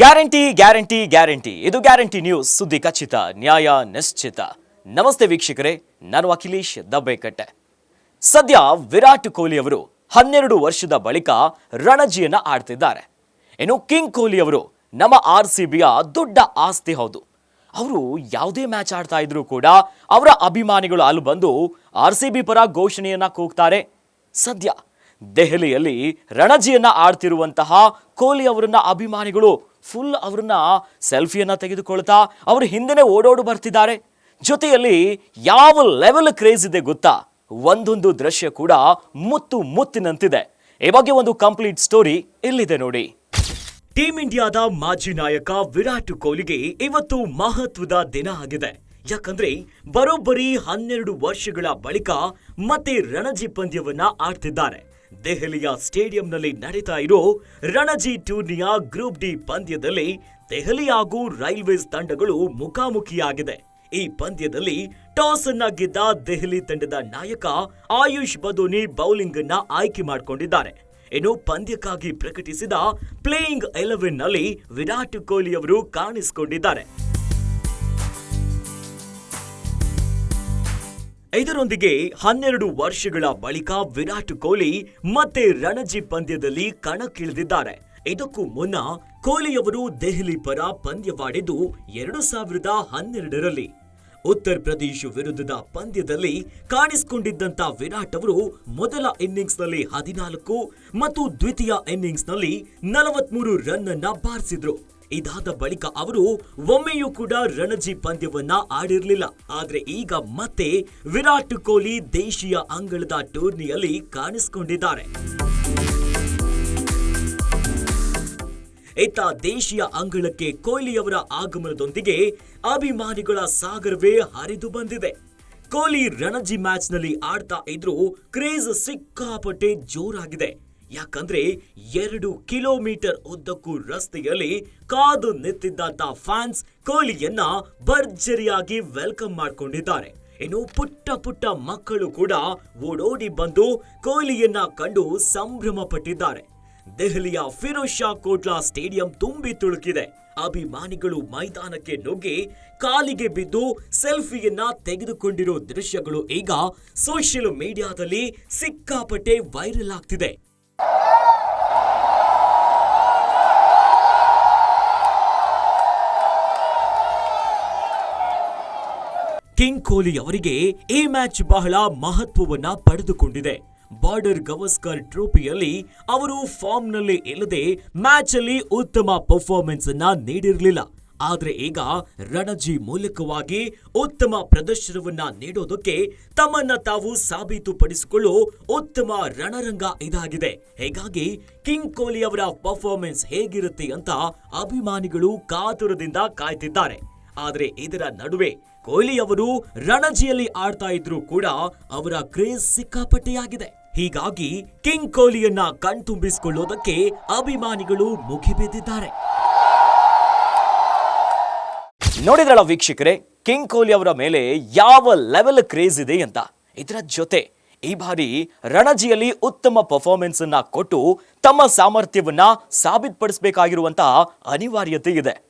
Guarantee guarantee guarantee. ಇದು guarantee news. ಸುದ್ದಿ ಖಚಿತ, ನ್ಯಾಯ ನಿಶ್ಚಿತ. ನಮಸ್ತೆ ವೀಕ್ಷಕರೇ, ನಾನು ಅಖಿಲೇಶ್ ದಬ್ಬೆಕಟ್ಟೆ. ಸದ್ಯ ವಿರಾಟ್ ಕೊಹ್ಲಿ ಅವರು ಹನ್ನೆರಡು ವರ್ಷದ ಬಳಿಕ ರಣಜಿಯನ್ನ ಆಡ್ತಿದ್ದಾರೆ. ಇನ್ನು ಕಿಂಗ್ ಕೊಹ್ಲಿ ಅವರು ನಮ್ಮ ಆರ್ ಸಿ ಬಿಯ ದೊಡ್ಡ ಆಸ್ತಿ ಹೌದು. ಅವರು ಯಾವುದೇ ಮ್ಯಾಚ್ ಆಡ್ತಾ ಇದ್ರು ಕೂಡ ಅವರ ಅಭಿಮಾನಿಗಳು ಅಲ್ಲಿ ಬಂದು ಆರ್ ಸಿ ಬಿ ಪರ ಘೋಷಣೆಯನ್ನ ಕೂಗ್ತಾರೆ. ಸದ್ಯ ದೆಹಲಿಯಲ್ಲಿ ರಣಜಿಯನ್ನ ಆಡ್ತಿರುವಂತಹ ಕೊಹ್ಲಿ ಅವರನ್ನ ಅಭಿಮಾನಿಗಳು ಫುಲ್ ಅವ್ರನ್ನ ಸೆಲ್ಫಿಯನ್ನ ತೆಗೆದುಕೊಳ್ತಾ ಅವ್ರ ಹಿಂದೆನೇ ಓಡೋಡು ಬರ್ತಿದ್ದಾರೆ. ಜೊತೆಯಲ್ಲಿ ಯಾವ ಲೆವೆಲ್ ಕ್ರೇಜ್ ಇದೆ ಗೊತ್ತಾ? ಒಂದೊಂದು ದೃಶ್ಯ ಕೂಡ ಮುತ್ತು ಮುತ್ತಿನಂತಿದೆ. ಈ ಬಗ್ಗೆ ಒಂದು ಕಂಪ್ಲೀಟ್ ಸ್ಟೋರಿ ಇಲ್ಲಿದೆ ನೋಡಿ. ಟೀಂ ಇಂಡಿಯಾದ ಮಾಜಿ ನಾಯಕ ವಿರಾಟ್ ಕೊಹ್ಲಿಗೆ ಇವತ್ತು ಮಹತ್ವದ ದಿನ ಆಗಿದೆ. ಯಾಕಂದ್ರೆ ಬರೋಬ್ಬರಿ ಹನ್ನೆರಡು ವರ್ಷಗಳ ಬಳಿಕ ಮತ್ತೆ ರಣಜಿ ಪಂದ್ಯವನ್ನ ಆಡ್ತಿದ್ದಾರೆ. ದೆಹಲಿಯ ಸ್ಟೇಡಿಯಂನಲ್ಲಿ ನಡೀತಾ ಇರೋ ರಣಜಿ ಟೂರ್ನಿಯ ಗ್ರೂಪ್ ಡಿ ಪಂದ್ಯದಲ್ಲಿ ದೆಹಲಿ ಹಾಗೂ ರೈಲ್ವೇಸ್ ತಂಡಗಳು ಮುಖಾಮುಖಿಯಾಗಿದೆ. ಈ ಪಂದ್ಯದಲ್ಲಿ ಟಾಸ್ ಅನ್ನ ಗೆದ್ದ ದೆಹಲಿ ತಂಡದ ನಾಯಕ ಆಯುಷ್ ಬದೋನಿ ಬೌಲಿಂಗ್ ಅನ್ನ ಆಯ್ಕೆ ಮಾಡಿಕೊಂಡಿದ್ದಾರೆ. ಇನ್ನು ಪಂದ್ಯಕ್ಕಾಗಿ ಪ್ರಕಟಿಸಿದ ಪ್ಲೇಯಿಂಗ್ ಎಲೆವೆನ್ನಲ್ಲಿ ವಿರಾಟ್ ಕೊಹ್ಲಿ ಅವರು ಕಾಣಿಸಿಕೊಂಡಿದ್ದಾರೆ. ಇದರೊಂದಿಗೆ ಹನ್ನೆರಡು ವರ್ಷಗಳ ಬಳಿಕ ವಿರಾಟ್ ಕೊಹ್ಲಿ ಮತ್ತೆ ರಣಜಿ ಪಂದ್ಯದಲ್ಲಿ ಕಣಕ್ಕಿಳಿದಿದ್ದಾರೆ. ಇದಕ್ಕೂ ಮುನ್ನ ಕೊಹ್ಲಿಯವರು ದೆಹಲಿ ಪರ ಪಂದ್ಯವಾಡಿದ್ದು ಎರಡು ಸಾವಿರದ ಹನ್ನೆರಡರಲ್ಲಿ. ಉತ್ತರ ಪ್ರದೇಶ ವಿರುದ್ಧದ ಪಂದ್ಯದಲ್ಲಿ ಕಾಣಿಸಿಕೊಂಡಿದ್ದಂತ ವಿರಾಟ್ ಅವರು ಮೊದಲ ಇನ್ನಿಂಗ್ಸ್ನಲ್ಲಿ ಹದಿನಾಲ್ಕು ಮತ್ತು ದ್ವಿತೀಯ ಇನ್ನಿಂಗ್ಸ್ನಲ್ಲಿ ನಲವತ್ಮೂರು ರನ್ ಅನ್ನ ಬಾರಿಸಿದ್ರು. ಇದಾದ ಬಳಿಕ ಅವರು ಒಮ್ಮೆಯೂ ಕೂಡ ರಣಜಿ ಪಂದ್ಯವನ್ನ ಆಡಿರಲಿಲ್ಲ. ಆದ್ರೆ ಈಗ ಮತ್ತೆ ವಿರಾಟ್ ಕೊಹ್ಲಿ ದೇಶೀಯ ಅಂಗಳದ ಟೂರ್ನಿಯಲ್ಲಿ ಕಾಣಿಸಿಕೊಂಡಿದ್ದಾರೆ. ಇತ್ತ ದೇಶೀಯ ಅಂಗಳಕ್ಕೆ ಕೊಹ್ಲಿಯವರ ಆಗಮನದೊಂದಿಗೆ ಅಭಿಮಾನಿಗಳ ಸಾಗರವೇ ಹರಿದು ಬಂದಿದೆ. ಕೊಹ್ಲಿ ರಣಜಿ ಮ್ಯಾಚ್ನಲ್ಲಿ ಆಡ್ತಾ ಇದ್ರೂ ಕ್ರೇಜ್ ಸಿಕ್ಕಾಪಟ್ಟೆ ಜೋರಾಗಿದೆ. ಯಾಕಂದ್ರೆ ಎರಡು ಕಿಲೋಮೀಟರ್ ಉದ್ದಕ್ಕೂ ರಸ್ತೆಯಲ್ಲಿ ಕಾದು ನಿಂತಿದ್ದಂತ ಫ್ಯಾನ್ಸ್ ಕೊಹ್ಲಿಯನ್ನ ಭರ್ಜರಿಯಾಗಿ ವೆಲ್ಕಮ್ ಮಾಡ್ಕೊಂಡಿದ್ದಾರೆ. ಇನ್ನು ಪುಟ್ಟ ಪುಟ್ಟ ಮಕ್ಕಳು ಕೂಡ ಓಡೋಡಿ ಬಂದು ಕೊಹ್ಲಿಯನ್ನ ಕಂಡು ಸಂಭ್ರಮ ಪಟ್ಟಿದ್ದಾರೆ ದೆಹಲಿಯ ಫಿರೋಜ್ ಶಾ ಕೋಟ್ಲಾ ಸ್ಟೇಡಿಯಂ ತುಂಬಿ ತುಳುಕಿದೆ. ಅಭಿಮಾನಿಗಳು ಮೈದಾನಕ್ಕೆ ನುಗ್ಗಿ ಕಾಲಿಗೆ ಬಿದ್ದು ಸೆಲ್ಫಿಯನ್ನ ತೆಗೆದುಕೊಂಡಿರೋ ದೃಶ್ಯಗಳು ಈಗ ಸೋಷಿಯಲ್ ಮೀಡಿಯಾದಲ್ಲಿ ಸಿಕ್ಕಾಪಟ್ಟೆ ವೈರಲ್ ಆಗ್ತಿದೆ. ಕಿಂಗ್ ಕೊಹ್ಲಿ ಅವರಿಗೆ ಈ ಮ್ಯಾಚ್ ಬಹಳ ಮಹತ್ವವನ್ನ ಪಡೆದುಕೊಂಡಿದೆ. ಬಾರ್ಡರ್ ಗವಸ್ಕರ್ ಟ್ರೋಫಿಯಲ್ಲಿ ಅವರು ಫಾರ್ಮ್ನಲ್ಲಿ ಇಲ್ಲದೆ ಮ್ಯಾಚ್ ಅಲ್ಲಿ ಉತ್ತಮ ಪರ್ಫಾರ್ಮೆನ್ಸ್ ಅನ್ನ ನೀಡಿರಲಿಲ್ಲ. ಆದ್ರೆ ಈಗ ರಣಜಿ ಮೂಲಕವಾಗಿ ಉತ್ತಮ ಪ್ರದರ್ಶನವನ್ನ ನೀಡೋದಕ್ಕೆ ತಮ್ಮನ್ನ ತಾವು ಸಾಬೀತುಪಡಿಸಿಕೊಳ್ಳೋ ಉತ್ತಮ ರಣರಂಗ ಇದಾಗಿದೆ. ಹೀಗಾಗಿ ಕಿಂಗ್ ಕೊಹ್ಲಿ ಅವರ ಪರ್ಫಾರ್ಮೆನ್ಸ್ ಹೇಗಿರುತ್ತೆ ಅಂತ ಅಭಿಮಾನಿಗಳು ಕಾತುರದಿಂದ ಕಾಯ್ತಿದ್ದಾರೆ. ಆದ್ರೆ ಇದರ ನಡುವೆ ಕೊಹ್ಲಿ ಅವರು ರಣಜಿಯಲ್ಲಿ ಆಡ್ತಾ ಇದ್ರು ಕೂಡ ಅವರ ಕ್ರೇಜ್ ಸಿಕ್ಕಾಪಟ್ಟೆಯಾಗಿದೆ. ಹೀಗಾಗಿ ಕಿಂಗ್ ಕೊಹ್ಲಿಯನ್ನ ಕಣ್ತುಂಬಿಸಿಕೊಳ್ಳೋದಕ್ಕೆ ಅಭಿಮಾನಿಗಳು ಮುಗಿಬಿದ್ದಿದ್ದಾರೆ. ನೋಡಿದ್ರಲ್ಲ ವೀಕ್ಷಕರೇ, ಕಿಂಗ್ ಕೊಹ್ಲಿ ಅವರ ಮೇಲೆ ಯಾವ ಲೆವೆಲ್ ಕ್ರೇಜ್ ಇದೆ ಅಂತ? ಇದರ ಜೊತೆ ಈ ಬಾರಿ ರಣಜಿಯಲ್ಲಿ ಉತ್ತಮ ಪರ್ಫಾರ್ಮೆನ್ಸ್ ಅನ್ನ ಕೊಟ್ಟು ತಮ್ಮ ಸಾಮರ್ಥ್ಯವನ್ನ ಸಾಬೀತುಪಡಿಸಬೇಕಾಗಿರುವಂತಹ ಅನಿವಾರ್ಯತೆ ಇದೆ.